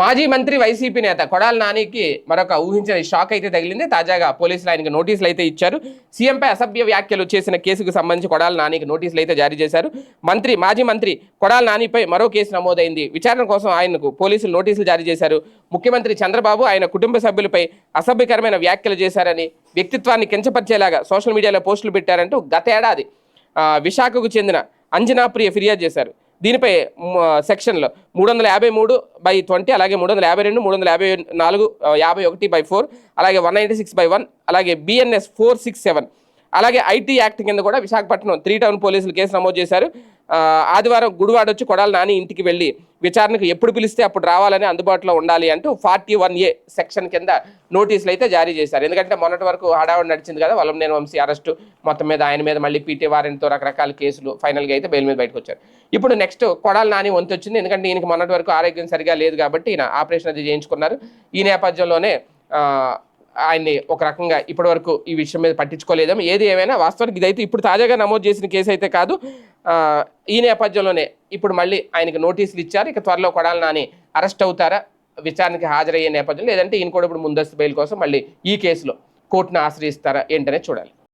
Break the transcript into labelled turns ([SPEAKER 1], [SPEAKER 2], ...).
[SPEAKER 1] మాజీ మంత్రి వైసీపీ నేత కొడాల నానికి మరొక ఊహించని షాక్ అయితే తగిలింది. తాజాగా పోలీసులు ఆయనకు నోటీసులు అయితే ఇచ్చారు. సీఎంపై అసభ్య వ్యాఖ్యలు చేసిన కేసుకు సంబంధించి కొడాల నానికి నోటీసులు అయితే జారీ చేశారు. మంత్రి మాజీ మంత్రి కొడాల నానిపై మరో కేసు నమోదైంది. విచారణ కోసం ఆయనకు పోలీసులు నోటీసులు జారీ చేశారు. ముఖ్యమంత్రి చంద్రబాబు ఆయన కుటుంబ సభ్యులపై అసభ్యకరమైన వ్యాఖ్యలు చేశారని వ్యక్తిత్వాన్ని కించపరిచేలాగా సోషల్ మీడియాలో పోస్టులు పెట్టారంటూ గతేడాది విశాఖకు చెందిన అంజనా ప్రియ ఫిర్యాదు చేశారు. దీనిపై సెక్షన్లో మూడు వందల యాభై మూడు బై ట్వంటీ అలాగే మూడు వందల యాభై రెండు మూడు వందల యాభై నాలుగు యాభై ఒకటి బై ఫోర్ అలాగే one ninety six by one అలాగే బిఎన్ఎస్ ఫోర్ సిక్స్ సెవెన్ అలాగే ఐటీ యాక్ట్ కింద కూడా విశాఖపట్నం త్రీ టౌన్ పోలీసులు కేసు నమోదు చేశారు. ఆదివారం గుడివాడ వచ్చి కొడాలి నాని ఇంటికి వెళ్ళి విచారణకు ఎప్పుడు పిలిస్తే అప్పుడు రావాలని అందుబాటులో ఉండాలి అంటూ ఫార్టీ వన్ ఏ సెక్షన్ కింద నోటీసులు అయితే జారీ చేశారు. ఎందుకంటే మొన్నటి వరకు హడావుడి నడిచింది కదా వలంనేని వంశీ అరెస్టు మొత్తం మీద ఆయన మీద మళ్ళీ పీటీ వారెంట్తో రకరకాల కేసులు ఫైనల్గా అయితే బెయిల్ మీద బయటకు వచ్చారు. ఇప్పుడు నెక్స్ట్ కొడాల నాని వంతు వచ్చింది. ఎందుకంటే ఈయనకి మొన్నటి వరకు ఆరోగ్యం సరిగా లేదు కాబట్టి ఈయన ఆపరేషన్ అది చేయించుకున్నారు. ఈ నేపథ్యంలోనే ఆయన్ని ఒక రకంగా ఇప్పటి వరకు ఈ విషయం మీద పట్టించుకోలేదేమో. ఏది ఏమైనా వాస్తవానికి ఇదైతే ఇప్పుడు తాజాగా నమోదు చేసిన కేసు అయితే కాదు. ఈ నేపథ్యంలోనే ఇప్పుడు మళ్ళీ ఆయనకి నోటీసులు ఇచ్చారు. ఇక త్వరలో కొడాలి నాని అరెస్ట్ అవుతారా? విచారణకి హాజరయ్యే నేపథ్యంలో లేదంటే ఈయన కూడా ఇప్పుడు ముందస్తు బెయిల్ కోసం మళ్ళీ ఈ కేసులో కోర్టును ఆశ్రయిస్తారా ఏంటనే చూడాలి.